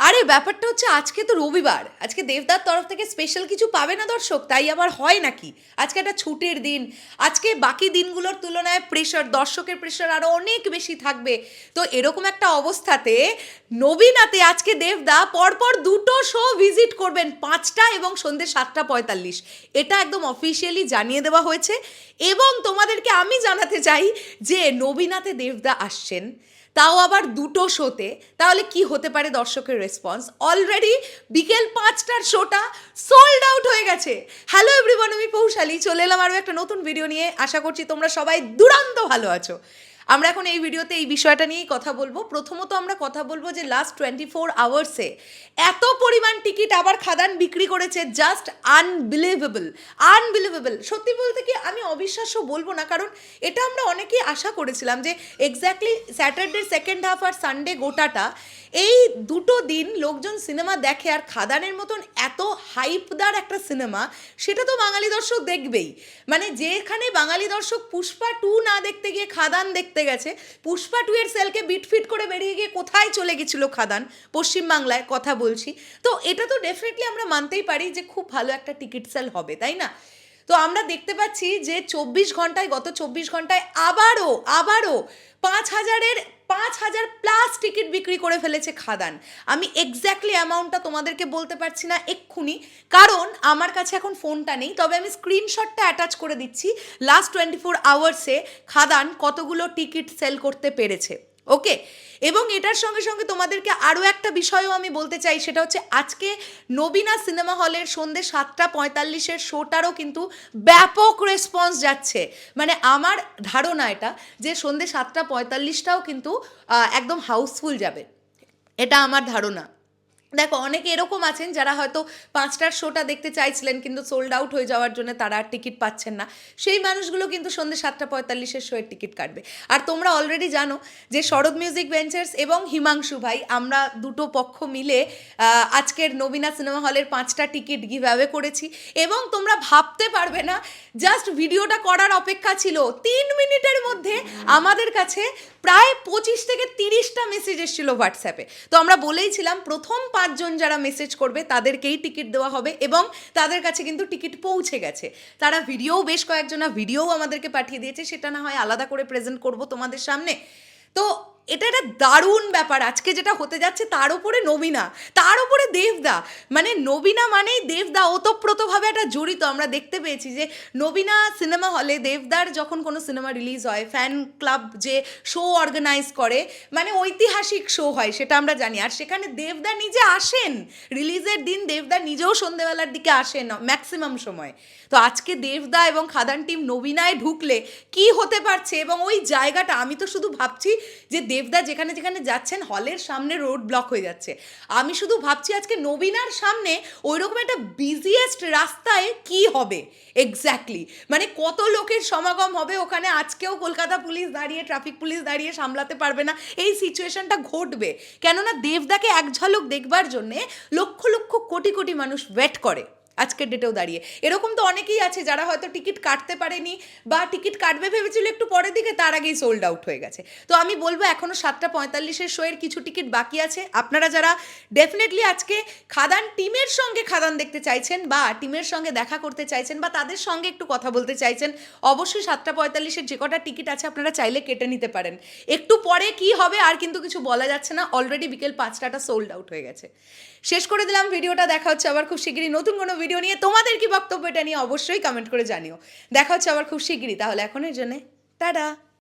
আরে, ব্যাপারটা হচ্ছে আজকে তো রবিবার। আজকে দেবদার তরফ থেকে স্পেশাল কিছু পাবে না দর্শক? তাই আবার হয় নাকি? আজকে একটা ছুটির দিন। আজকে বাকি দিনগুলোর তুলনায় প্রেশার দর্শকের প্রেশার আরও অনেক বেশি থাকবে। তো এরকম একটা অবস্থাতে নবীনাতে আজকে দেবদা পরপর দুটো শো ভিজিট করবেন, পাঁচটা এবং সন্ধ্যে সাতটা পঁয়তাল্লিশ। এটা একদম অফিসিয়ালি জানিয়ে দেওয়া হয়েছে। এবং তোমাদেরকে আমি জানাতে চাই যে নবীনাতে দেবদা আসছেন। তাও আবার দুটো শোতে। তাহলে কি হতে পারে দর্শকের রেসপন্স অলরেডি বিকেল পাঁচটার শোটা সোল্ড আউট হয়ে গেছে। হ্যালো এভরিওয়ান আমি পৌশালী। চলে এলাম আরও একটা নতুন ভিডিও নিয়ে। আশা করছি তোমরা সবাই দুরান্ত ভালো আছো। আমরা এখন এই ভিডিওতে এই বিষয়টা নিয়েই কথা বলব। প্রথমত আমরা কথা বলব যে লাস্ট টোয়েন্টি ফোর আওয়ার্সে এত পরিমাণ টিকিট আবার খাদান বিক্রি করেছে জাস্ট আনবিলিভেবল আনবিলিভেবল সত্যি বলতে কি আমি অবিশ্বাস্য বলব না, কারণ এটা আমরা অনেকেই আশা করেছিলাম যে এক্স্যাক্টলি স্যাটারডে সেকেন্ড হাফ আর সানডে গোটাটা, এই দুটো দিন লোকজন সিনেমা দেখে আর খাদানের মতন এত হাইপদার একটা সিনেমা সেটা তো বাঙালি দর্শক দেখবেই। মানে যেখানে বাঙালি দর্শক পুষ্পা টু না দেখতে গিয়ে খাদান দেখতে গেছে, পুষ্পা টু এর সেলকে বিটফিট করে বেরিয়ে গিয়ে কোথায় চলে গেছিল খাদান? পশ্চিমবাংলায়, কথা বলছি। তো এটা তো ডেফিনেটলি আমরা মানতেই পারি যে খুব ভালো একটা টিকিট সেল হবে, তাই না? তো আমরা দেখতে পাচ্ছি যে চব্বিশ ঘন্টায়, গত চব্বিশ ঘন্টায় আবারও আবারও পাঁচ হাজারের, পাঁচ হাজার প্লাস টিকিট বিক্রি করে ফেলেছে খাদান। আমি এক্স্যাক্টলি অ্যামাউন্টটা তোমাদেরকে বলতে পারছি না এক্ষুনি, কারণ আমার কাছে এখন ফোনটা নেই, তবে আমি স্ক্রিনশটটা অ্যাটাচ করে দিচ্ছি। লাস্ট টোয়েন্টি ফোর আওয়ার্সে খাদান কতগুলো টিকিট সেল করতে পেরেছে? ওকে এবং এটার সঙ্গে সঙ্গে তোমাদেরকে আরও একটা বিষয়ও আমি বলতে চাই, সেটা হচ্ছে আজকে নবীনা সিনেমা হলের সন্ধ্যে সাতটা পঁয়তাল্লিশের শোটারও কিন্তু ব্যাপক রেসপন্স যাচ্ছে। মানে আমার ধারণা এটা যে সন্ধ্যে সাতটা পঁয়তাল্লিশটাও কিন্তু একদম হাউসফুল যাবে। এটা আমার ধারণা। দেখো, অনেকে এরকম আছেন যারা হয়তো পাঁচটার শোটা দেখতে চাইছিলেন কিন্তু সোল্ড আউট হয়ে যাওয়ার জন্য তারা আর টিকিট পাচ্ছেন না। সেই মানুষগুলো কিন্তু সন্ধ্যে সাতটা পঁয়তাল্লিশের শোয়ের টিকিট কাটবে। আর তোমরা অলরেডি জানো যে শরৎ মিউজিক ভেঞ্চার্স এবং হিমাংশু ভাই, আমরা দুটো পক্ষ মিলে আজকের নবীনা সিনেমা হলের পাঁচটা টিকিট গিভ করেছি এবং তোমরা ভাবতে পারবে না জাস্ট ভিডিওটা করার অপেক্ষা ছিল। তিন মিনিটের মধ্যে আমাদের কাছে প্রায় পঁচিশ থেকে তিরিশটা মেসেজ এসেছিল হোয়াটসঅ্যাপে তো আমরা বলেইছিলাম, প্রথম পাঁচজন যারা মেসেজ করবে, তাদেরকেই টিকিট দেওয়া হবে এবং তাদের কাছে কিন্তু টিকিট পৌঁছে গেছে। তারা ভিডিও বেশ কয়েকজনা ভিডিওও আমাদেরকে পাঠিয়ে দিয়েছে, সেটা না হয় আলাদা করে প্রেজেন্ট করব তোমাদের সামনে। তো এটা একটা দারুণ ব্যাপার। আজকে যেটা হতে যাচ্ছে তার উপরে নবীনা। তার উপরে দেবদা। মানে নবীনা মানেই দেবদা। ওতপ্রোতভাবে একটা জড়িত। আমরা দেখতে পেয়েছি যে নবীনা সিনেমা হলে দেবদার যখন কোনো সিনেমা রিলিজ হয়, ফ্যান ক্লাব যে শো অর্গানাইজ করে মানে ঐতিহাসিক শো হয়, সেটা আমরা জানি। আর সেখানে দেবদা নিজে আসেন। রিলিজের দিন দেবদা নিজেও সন্ধেবেলার দিকে আসেন ম্যাক্সিমাম সময়। তো আজকে দেবদা এবং খাদান টিম নবীনায় ঢুকলে কি হতে পারছে? এবং ওই জায়গাটা আমি তো শুধু ভাবছি যে দেবদা যেখানে যেখানে যাচ্ছেন, হলের সামনে রোড ব্লক হয়ে যাচ্ছে। আমি শুধু ভাবছি আজকে নবীনার সামনে ওইরকম একটা বিজিয়েস্ট রাস্তায় কি হবে? এক্স্যাক্টলি মানে কত লোকের সমাগম হবে ওখানে? আজকেও কলকাতা পুলিশ দাঁড়িয়ে ট্রাফিক পুলিশ দাঁড়িয়ে সামলাতে পারবে না। এই সিচুয়েশনটা ঘটবে। কেননা দেবদাকে এক ঝলক দেখবার জন্যে লক্ষ লক্ষ কোটি কোটি মানুষ ওয়েট করে। আজকের ডেটেও দাঁড়িয়ে। এরকম তো অনেকেই আছে যারা হয়তো টিকিট কাটতে পারেনি বা টিকিট কাটবে ভেবেছিল একটু পরের দিকে, তার আগেই সোল্ড আউট হয়ে গেছে। তো আমি বলব এখনও সাতটা পঁয়তাল্লিশের শোয়ের কিছু টিকিট বাকি আছে। আপনারা যারা ডেফিনেটলি আজকে খাদান টিমের সঙ্গে খাদান দেখতে চাইছেন বা টিমের সঙ্গে দেখা করতে চাইছেন বা তাদের সঙ্গে একটু কথা বলতে চাইছেন, অবশ্যই সাতটা পঁয়তাল্লিশের যে কটা টিকিট আছে আপনারা চাইলে কেটে নিতে পারেন। একটু পরে কি হবে আর কিন্তু কিছু বলা যাচ্ছে না অলরেডি বিকেল পাঁচটাটা সোল্ড আউট হয়ে গেছে। শেষ করে দিলাম ভিডিওটা দেখা হচ্ছে আবার খুব শিগগিরই নতুন কোনো ভিডিও নিয়ে তোমাদের কি বক্তব্য এটা নিয়ে অবশ্যই কমেন্ট করে জানিও। দেখা হচ্ছে আবার খুব শিগগিরই, তাহলে এখনের জন্যে, টাটা!